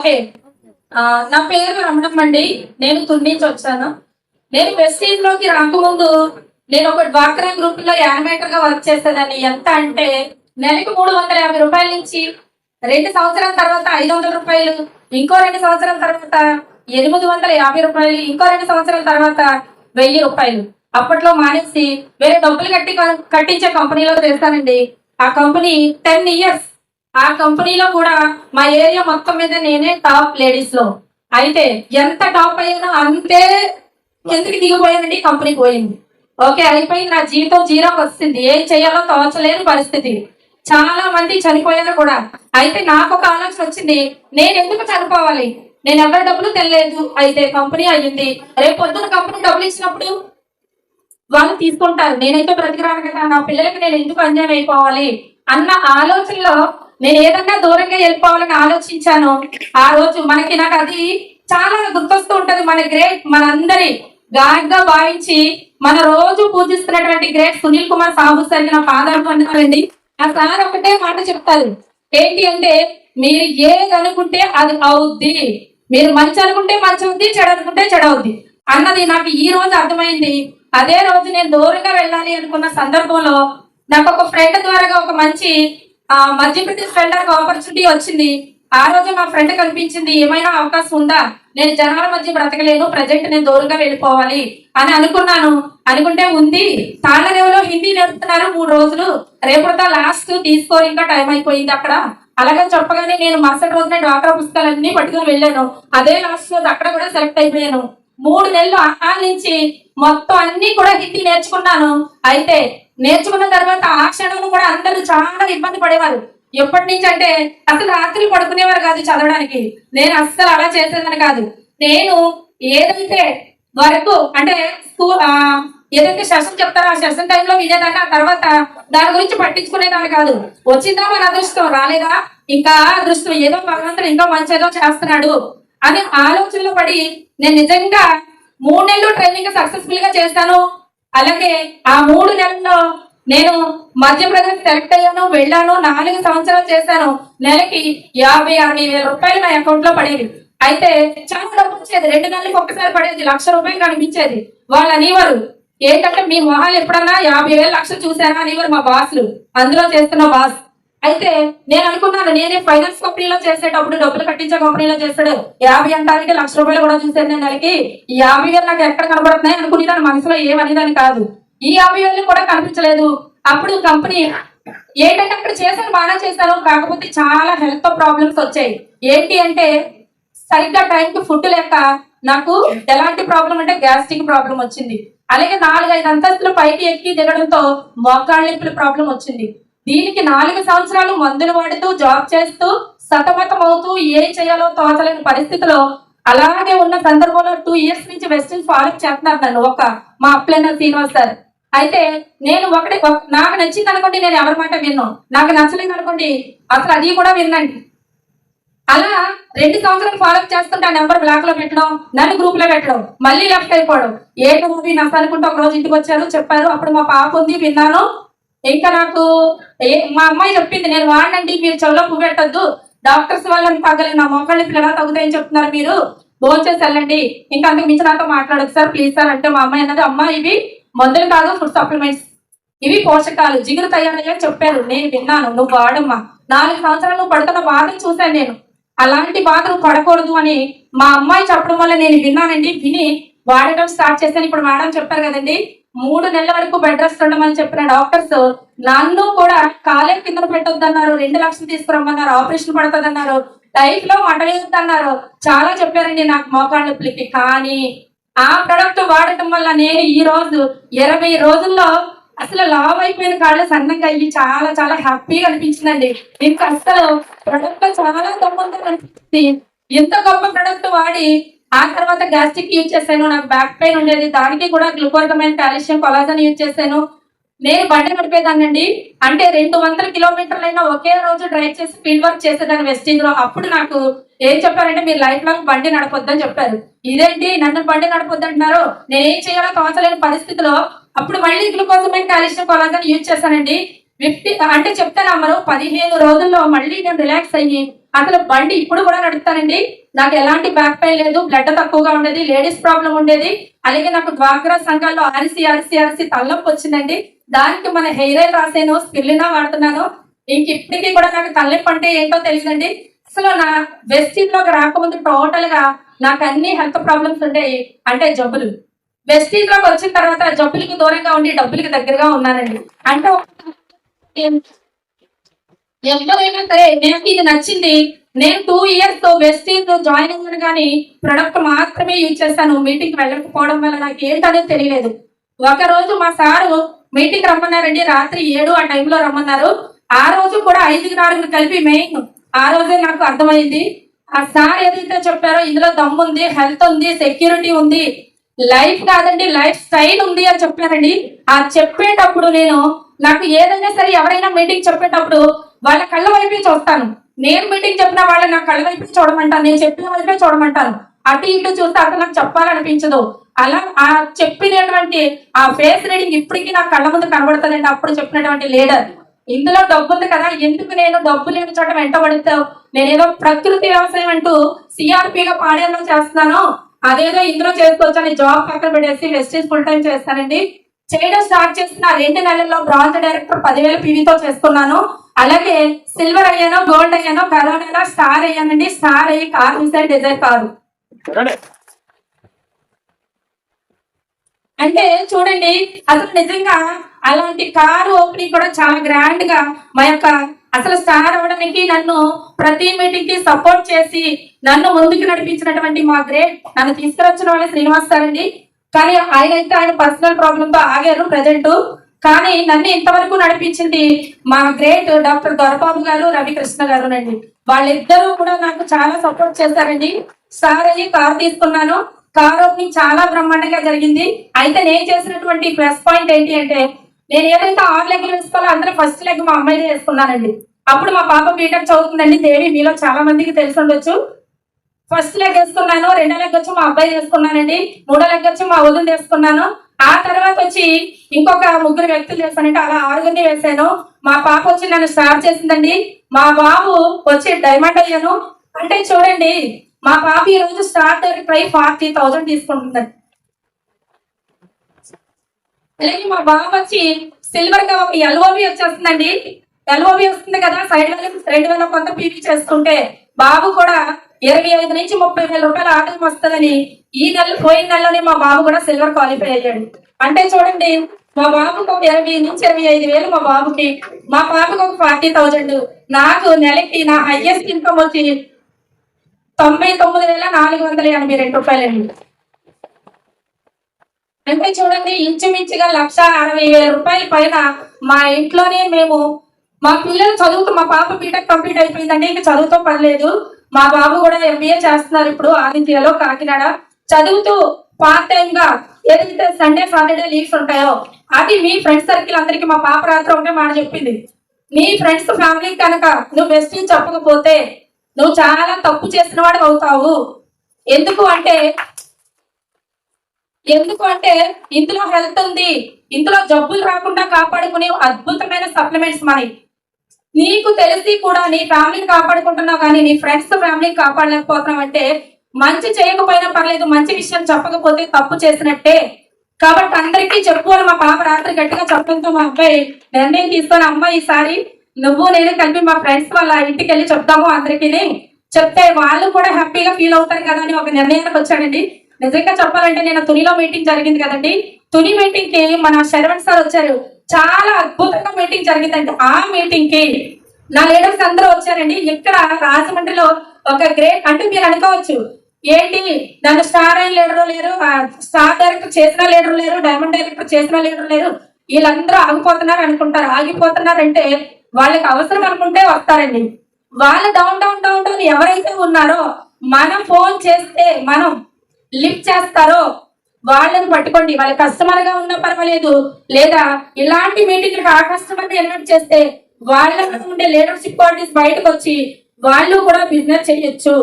Okay నా పేరు రమణం అండి. నేను తుని నుంచి వచ్చాను. నేను వెస్టీజ్లోకి రాకముందు నేను ఒక డ్వాక్రా గ్రూప్లో యానిమేటర్గా వర్క్ చేసేదాన్ని. ఎంత అంటే నెలకు మూడు వందల యాభై రూపాయల నుంచి రెండు సంవత్సరాల తర్వాత ఐదు వందల రూపాయలు ఇంకో రెండు సంవత్సరాల తర్వాత ఎనిమిది వందల యాభై రూపాయలు ఇంకో రెండు సంవత్సరాల తర్వాత వెయ్యి రూపాయలు. అప్పట్లో మానేసి వేరే డబ్బులు కట్టి కట్టించే కంపెనీలో చేస్తానండి ఆ కంపెనీ టెన్ ఇయర్స్ ఆ కంపెనీలో కూడా మా ఏరియా మొత్తం మీద నేనే టాప్ లేడీస్లో. అయితే ఎంత టాప్ అయ్యానో అంతే ఎందుకు దిగిపోయానండి కంపెనీ పోయింది. ఓకే అయిపోయింది నా జీవితం జీరోకి వస్తుంది. ఏం చేయాలో తోచలేని పరిస్థితి. చాలా మంది చనిపోయారు కూడా. అయితే నాకు ఒక ఆలోచన వచ్చింది నేను ఎందుకు చనిపోవాలి? నేను ఎవరి డబ్బులు తెలియలేదు అయితే కంపెనీ అయ్యింది. రేపు పొద్దున కంపెనీ డబ్బులు ఇచ్చినప్పుడు వాళ్ళు తీసుకుంటారు. నేనైతే బ్రతికిరాను కదా నా పిల్లలకి నేను ఎందుకు అన్యాయం అయిపోవాలి? అన్న ఆలోచనలో నేను ఏదన్నా దూరంగా వెళ్ళిపోవాలని ఆలోచించాను ఆ రోజు మనకి నాకు అది చాలా గుర్తొస్తూ ఉంటది. మన గ్రేట్ మనందరి గాడ్గా భావించి మన రోజు పూజిస్తున్నటువంటి గ్రేట్ సునీల్ కుమార్ సాహు సార్కి నా పాదాలు పొందాలండి ఆ సార్ ఒకటే మాట చెప్తారు. ఏంటి అంటే మీరు ఏది అనుకుంటే అది అవుద్ది. మీరు మంచి అనుకుంటే మంచి అవుద్ది చెడు అనుకుంటే చెడు అవుద్ది. అన్నది నాకు ఈ రోజు అర్థమైంది. అదే రోజు నేను దూరంగా వెళ్ళాలి అనుకున్న సందర్భంలో నాకు ఒక ఫ్రెండ్ ద్వారా ఒక మంచి మధ్యప్రదేశ్ వెళ్ళడానికి ఆపర్చునిటీ వచ్చింది. ఆ రోజు మా ఫ్రెండ్ కనిపించింది. ఏమైనా అవకాశం ఉందా? నేను జనాల మధ్య బ్రతకలేను. ప్రజెంట్ నేను దూరంగా వెళ్ళిపోవాలి అని అనుకున్నాను. అనుకుంటే ఉంది. తాళ్ళరేవులో హిందీ నేర్పుతున్నారు మూడు రోజులు. రేపటితో లాస్ట్ తీసుకోరు ఇంకా టైం అయిపోయింది అక్కడ. అలాగని చెప్పగానే నేను మరుసటి రోజున డాక్టర్ పుస్తకాలన్నీ పట్టుకొని వెళ్ళాను. అదే లాస్ట్ రోజు అక్కడ కూడా సెలెక్ట్ అయిపోయాను. మూడు నెలలు ఆ నుంచి మొత్తం అన్ని కూడా హిందీ నేర్చుకున్నాను. అయితే నేర్చుకున్న తర్వాత ఆ క్షణంలో కూడా అందరూ చాలా ఇబ్బంది పడేవారు. ఎప్పటి నుంచి అంటే అసలు రాత్రి పడుకునేవారు కాదు చదవడానికి. నేను అస్సలు అలా చేసేదని కాదు. నేను ఏదైతే వరకు అంటే స్కూల్ ఏదైతే సెషన్ చెప్తారో ఆ సెషన్ టైంలో వినేదాన్ని. ఆ తర్వాత దాని గురించి పట్టించుకునేదాన్ని కాదు. వచ్చిందా మన అదృష్టం? రాలేదా? ఇంకా అదృష్టం. ఏదో భగవంతుడు ఇంకా మంచి ఏదో చేస్తున్నాడు. అనే ఆలోచనలో పడి నేను నిజంగా మూడు నెలలు ట్రైనింగ్ సక్సెస్ఫుల్గా చేశాను అలాగే ఆ మూడు నెలల్లో నేను మధ్యప్రదేశ్ సెలెక్ట్ అయ్యాను వెళ్ళాను నాలుగు సంవత్సరాలు చేశాను. నెలకి యాభై అరవై వేల రూపాయలు నా అకౌంట్లో పడేవి. అయితే చాలా డబ్బు వచ్చేది. రెండు నెలలకు ఒక్కసారి పడేది. లక్ష రూపాయలు కనిపించేది. వాళ్ళు అనేవారు ఏంటంటే మీ మొహాలు ఎప్పుడన్నా యాభై వేలు లక్షలు చూసారా అనేవారు మా బాసులు అందులో చేస్తున్న బాస్ అయితే నేను అనుకున్నాను నేనే ఫైనాన్స్ కంపెనీలో చేసేటప్పుడు డబ్బులు కట్టించే కంపెనీలో చేస్తాడు. యాభై అంటానికి లక్ష రూపాయలు కూడా చూసాను నేను నెలకి. ఈ యాభై వేలు నాకు ఎక్కడ కనబడుతున్నాయి అనుకునేదాన్ని మనసులో ఏమనేదాన్ని కాదు. ఈ యాభై వేలు కూడా కనిపించలేదు. అప్పుడు కంపెనీ ఏంటంటే అక్కడ చేశాను బాగా చేశాను కాకపోతే చాలా హెల్త్ ప్రాబ్లమ్స్ వచ్చాయి. ఏంటి అంటే సరిగ్గా టైంకి ఫుడ్ లేక నాకు ఎలాంటి ప్రాబ్లం అంటే గ్యాస్ట్రిక్ ప్రాబ్లం వచ్చింది. అలాగే నాలుగైదు అంతస్తులు పైకి ఎక్కి దిగడంతో మోకాళ్ళ నొప్పుల ప్రాబ్లం వచ్చింది. దీనికి నాలుగు సంవత్సరాలు మందులు వాడుతూ జాబ్ చేస్తూ సతమతం అవుతూ ఏం చేయాలో తోచలేని పరిస్థితిలో అలాగే ఉన్న సందర్భంలో టూ ఇయర్స్ నుంచి వెస్టర్న్ ఫాలో చేస్తున్నారు నన్ను ఒక మా అప్లైన శ్రీనివాస్ సార్. అయితే నేను ఒకటి ఒక- నాకు నచ్చింది అనుకోండి నేను ఎవరి మాట విన్ను. నాకు నచ్చలేదు అనుకోండి అసలు అది కూడా విన్నండి. అలా రెండు సంవత్సరాలు ఫాలో చేస్తుంటే ఆ నెంబర్ బ్లాక్లో పెట్టడం నన్ను గ్రూప్లో పెట్టడం మళ్ళీ లెఫ్ట్ అయిపోవడం. ఏ మూవీ నచ్చ అనుకుంటే ఒక రోజు ఇంటికి వచ్చారు చెప్పారు అప్పుడు మా పాప ఉంది విన్నాను. ఇంకా నాకు ఏ- మా అమ్మాయి చెప్పింది నేను వాడినండి మీరు చెవులో పువ్వు పెట్టద్దు. డాక్టర్స్ వాళ్ళని తగ్గలేదు నా మోకాళ్ళ పిల్లలా తగ్గుతాయని చెప్తున్నారు మీరు. భోజనం చేసి వెళ్ళండి. ఇంకా అందుకు మించి నాతో మాట్లాడదు సార్ ప్లీజ్ సార్ అంటే మా అమ్మాయి అన్నది. అమ్మ ఇవి మందులు కాదు ఫుడ్ సప్లిమెంట్స్. ఇవి పోషకాలు. జిగురు తయారయ్యని చెప్పారు. నేను విన్నాను. నువ్వు వాడమ్మా. నాలుగు సంవత్సరాలు నువ్వు పడుతున్న బాధను చూశాను నేను. అలాంటి బాధ నువ్వు పడకూడదు అని మా అమ్మాయి చెప్పడం వల్ల నేను విన్నానండి. విని వాడటం స్టార్ట్ చేశాను. ఇప్పుడు మేడం చెప్పారు కదండి మూడు నెలల వరకు బెడ్ రెస్ట్ ఉండమని చెప్పిన డాక్టర్స్ నన్ను కూడా కాలే కింద పెట్టొద్దన్నారు. రెండు లక్షలు తీసుకురమ్మన్నారు. ఆపరేషన్ పడుతుందన్నారు. లైఫ్లో అన్నారు చాలా చెప్పారండి నాకు మోకాళ్ళ నొప్పులకి. కానీ ఆ ప్రొడక్ట్ వాడటం వల్ల నేను ఈ రోజు ఇరవై రోజుల్లో అసలు లావ్ అయిపోయిన కాళ్ళు సన్నంగా అయ్యి చాలా చాలా హ్యాపీగా అనిపించిందండి. ఇంకా అసలు ప్రొడక్ట్ చాలా గొప్పగా అనిపించింది ఇంత గొప్ప ప్రొడక్ట్ వాడి ఆ తర్వాత గ్యాస్ట్రిక్ యూజ్ చేశాను నాకు బ్యాక్ పెయిన్ ఉండేది. దానికి కూడా గ్లూకోర్గమైన కాల్షియం కొలాజన్ యూజ్ చేశాను. నేను బండి నడిపేదానండి అంటే రెండు వందల కిలోమీటర్లైనా ఒకే రోజు డ్రైవ్ చేసి ఫీల్డ్ వర్క్ చేసేదాన్ని వెస్టింగ్లో అప్పుడు నాకు ఏం చెప్పారంటే మీరు లైఫ్ లాంగ్ బండి నడపొద్దని చెప్పారు. ఇదేంటి? నన్ను బండి నడపొద్దు అంటున్నారు నేను ఏం చేయాలో తోచలేని పరిస్థితిలో అప్పుడు మళ్ళీ గ్లూకోజమైన కాల్షియం కొలాజన్ యూజ్ చేశానండి. ఫిఫ్టీ అంటే చెప్తాను అమ్మరు పదిహేను రోజుల్లో మళ్ళీ నేను రిలాక్స్ అయ్యి అసలు బండి ఇప్పుడు కూడా నడుపుతానండి. నాకు ఎలాంటి బ్యాక్ పెయిన్ లేదు బ్లడ్ తక్కువగా ఉండేది లేడీస్ ప్రాబ్లం ఉండేది. అలాగే నాకు డ్వాక్రా సంఘాల్లో అరిసి అరిసి అరిసి తలనొప్పి వచ్చిందండి. దానికి మన హెయిర్ ఆయిల్ రాసాను స్పిల్లినా వాడుతున్నాను. ఇంక ఇప్పటికీ కూడా నాకు తలనొప్పి అంటే ఏంటో తెలియదండి. అసలు నా వెస్టీలోకి లోకి రాకముందు టోటల్గా నాకు అన్ని హెల్త్ ప్రాబ్లమ్స్ ఉండేవి అంటే జబ్బులు. వెస్టీలోకి లోకి వచ్చిన తర్వాత జబ్బులకి దూరంగా ఉండి డబ్బులకి దగ్గరగా ఉన్నానండి. అంటే ఎవరైనా సరే నాకు ఇది నచ్చింది నేను టూ ఇయర్స్తో వెస్టీజ్ జాయిన్ అయ్యాను కానీ ప్రొడక్ట్ మాత్రమే యూజ్ చేస్తాను మీటింగ్ వెళ్ళకపోవడం వల్ల నాకు ఏంటనేది తెలియలేదు. ఒక రోజు మా సారు మీటింగ్ రమ్మన్నారండి. రాత్రి ఏడు ఆ టైంలో రమ్మన్నారు. ఆ రోజు కూడా ఐదుగురు ఆరుగురు కలిపి మెయిన్. ఆ రోజే నాకు అర్థమైంది. ఆ సార్ ఏదైతే చెప్పారో ఇందులో దమ్ముంది హెల్త్ ఉంది సెక్యూరిటీ ఉంది లైఫ్ కాదండి లైఫ్ స్టైల్ ఉంది అని చెప్పారండి. ఆ చెప్పేటప్పుడు నేను నాకు ఏదైనా సరే ఎవరైనా మీటింగ్ చెప్పేటప్పుడు వాళ్ళ కళ్ళ వైపే చూస్తాను. నేను మీటింగ్ చెప్పిన వాళ్ళని నా కళ్ళ వైపే చూడమంటాను నేను చెప్పిన వైపే చూడమంటాను అటు ఇటు చూస్తే అసలు నాకు చెప్పాలనిపించదు. అలా ఆ చెప్పినటువంటి ఆ ఫేస్ రీడింగ్ ఇప్పటికీ నా కళ్ళ ముందు కనబడుతుందండి. అప్పుడు చెప్పినటువంటి లీడర్ ఇందులో డబ్బు ఉంది కదా ఎందుకు నేను డబ్బు లేని చోట వెంటబడితే నేనేదో ప్రకృతి వ్యవసాయం అంటూ సిఆర్పిగా పాడేలో చేస్తున్నాను అదేదో ఇందులో చేసుకోవచ్చని జాబ్ పక్కన పెట్టేసి వెస్టేజ్ ఫుల్ టైం చేస్తానండి. చేయడం స్టార్ట్ చేసిన రెండు నెలల్లో బ్రాంచ్ డైరెక్టర్ పదివేల పీవీతో చేస్తున్నాను. అలాగే సిల్వర్ అయ్యాను గోల్డ్ అయ్యాను కరోనాలో స్టార్ అయ్యానండి స్టార్ అయ్యి కార్ మిసైల్ డిజైర్ కాదు. రండి అంటే చూడండి అసలు నిజంగా అలాంటి కారు ఓపెనింగ్ కూడా చాలా గ్రాండ్గా మా యొక్క అసలు స్టార్ అవడానికి నన్ను ప్రతి మీటింగ్కి సపోర్ట్ చేసి నన్ను ముందుకు నడిపించినటువంటి మా గ్రేట్ నన్ను తీసుకురొచ్చిన వాళ్ళే శ్రీనివాస్ సార్ అండి కానీ ఆయన అయితే ఆయన పర్సనల్ ప్రాబ్లమ్తో ఆగారు ప్రజెంట్ కానీ నన్ను ఇంతవరకు నడిపించింది మా గ్రేట్ డాక్టర్ దొరబాబు గారు రవికృష్ణ గారు అండి వాళ్ళిద్దరూ కూడా నాకు చాలా సపోర్ట్ చేశారండి. సార్ అయ్యి కార్ తీసుకున్నాను. కార్ ఓపెనింగ్ చాలా బ్రహ్మాండంగా జరిగింది. అయితే నేను చేసినటువంటి ప్లస్ పాయింట్ ఏంటి అంటే నేను ఏదైతే ఆరు లెగ్లు వేసుకోవాలో అందరూ ఫస్ట్ లెగ్ మా అమ్మాయిదే వేసుకున్నానండి. అప్పుడు మా పాప బీటెక్ చదువుతుందండి. దేవి మీలో చాలా మందికి తెలిసి ఉండొచ్చు. ఫస్ట్ లెగ్ వేసుకున్నాను. రెండో లెగ్ వచ్చి మా అబ్బాయి వేసుకున్నానండి. మూడో లెగ్ వచ్చి మా వదిన వేసుకున్నాను. ఆ తర్వాత వచ్చి ఇంకొక ముగ్గురు వ్యక్తులు చేస్తానంటే అలా ఆరుగురిని వేసాను మా పాప వచ్చి నన్ను స్టార్ట్ చేసిందండి. మా బాబు వచ్చి డైమండ్ అయ్యాను. అంటే చూడండి మా పాప ఈ రోజు స్టార్ట్ ప్రై ఫార్టీ థౌసండ్ తీసుకుంటుందండి అలాగే మా బాబు వచ్చి సిల్వర్గా ఒక ఎల్ఓబి వచ్చేస్తుందండి. ఎల్ఓబి వస్తుంది కదా సైడ్ వేల రెండు వేల కొంత పీపీ చేసుకుంటే బాబు కూడా ఇరవై ఐదు నుంచి ముప్పై వేల రూపాయల ఆదాయం వస్తుందని ఈ నెల పోయిన నెలలోనే మా బాబు కూడా సిల్వర్ క్వాలిఫై అయ్యాడు. అంటే చూడండి మా బాబుకు ఒక ఇరవై నుంచి ఇరవై ఐదు వేలు మా బాబుకి. మా పాపకు ఒక ఫార్టీ థౌజండ్. నాకు నెలకి నా హైయెస్ట్ ఇన్కమ్ వచ్చి తొంభై తొమ్మిది వేల నాలుగు వందల ఎనభై రెండు రూపాయలండి. అంటే చూడండి ఇంచుమించుగా లక్ష అరవై వేల రూపాయల పైన మా ఇంట్లోనే మేము మా పిల్లలు చదువుతూ మా పాప బీటెక్ కంప్లీట్ అయిపోయిందండి ఇంకా చదువుతో పర్లేదు. మా బాబు కూడా ఎంబీఏ చేస్తున్నారు ఇప్పుడు ఆదిత్యలో కాకినాడ. చదువుతూ పార్ట్ టైం గా ఏదైతే సండే సాటర్డే లీవ్స్ ఉంటాయో అది మీ ఫ్రెండ్స్ సర్కిల్ అందరికి మా పాప రాత్రి ఒకటే మాట చెప్పింది. నీ ఫ్రెండ్స్ ఫ్యామిలీ కనుక నువ్వు బెస్ట్ చెప్పకపోతే నువ్వు చాలా తప్పు చేసిన వాడు అవుతావు. ఎందుకు అంటే ఎందుకు అంటే ఇందులో హెల్త్ ఉంది. ఇందులో జబ్బులు రాకుండా కాపాడుకునే అద్భుతమైన సప్లిమెంట్స్ మనకి నీకు తెలిసి కూడా నీ ఫ్యామిలీని కాపాడుకుంటున్నావు కానీ నీ ఫ్రెండ్స్ ఫ్యామిలీని కాపాడలేకపోతున్నావు అంటే మంచి చేయకపోయినా పర్లేదు మంచి విషయం చెప్పకపోతే తప్పు చేసినట్టే. కాబట్టి అందరికీ చెప్పు అని మా పాప రాత్రి గట్టిగా చెప్పడంతో మా అబ్బాయి నిర్ణయం తీసుకొని అమ్మ ఈసారి నువ్వు నేను కలిపి మా ఫ్రెండ్స్ వాళ్ళ ఇంటికి వెళ్ళి చెప్తాము అందరికీ చెప్తే వాళ్ళు కూడా హ్యాపీగా ఫీల్ అవుతారు కదా అని ఒక నిర్ణయానికి వచ్చాడండి. నిజంగా చెప్పాలంటే నేను తునిలో మీటింగ్ జరిగింది కదండి. తుని మీటింగ్కి మన శరవణ్ సార్ వచ్చారు. చాలా అద్భుతంగా మీటింగ్ జరిగిందండి ఆ మీటింగ్కి నా లీడర్స్ అందరూ వచ్చారండి. ఇక్కడ రాజమండ్రిలో ఒక గ్రేట్ అంటే మీరు అనుకోవచ్చు ఏంటి? నన్ను స్టార్ అయిన లీడర్ లేరు స్టార్ డైరెక్టర్ చేసిన లీడర్ లేరు డైమండ్ డైరెక్టర్ చేసిన లీడర్ లేరు. వీళ్ళందరూ ఆగిపోతున్నారు అనుకుంటారు. ఆగిపోతున్నారంటే వాళ్ళకి అవసరం అనుకుంటే వస్తారండి. వాళ్ళ డౌన్ డౌన్ డౌన్ డౌన్ ఎవరైతే ఉన్నారో మనం ఫోన్ చేస్తే మనం లిఫ్ట్ చేస్తారో వాళ్ళని పట్టుకోండి. వాళ్ళ కస్టమర్గా ఉన్నా పర్వాలేదు. లేదా ఇలాంటి మీటింగ్ ఆ కస్టమర్ ఎన్వైట్ చేస్తే వాళ్ళ ఉండే లీడర్షిప్ క్వాలిటీస్ బయటకు వచ్చి వాళ్ళు కూడా బిజినెస్ చేయొచ్చు.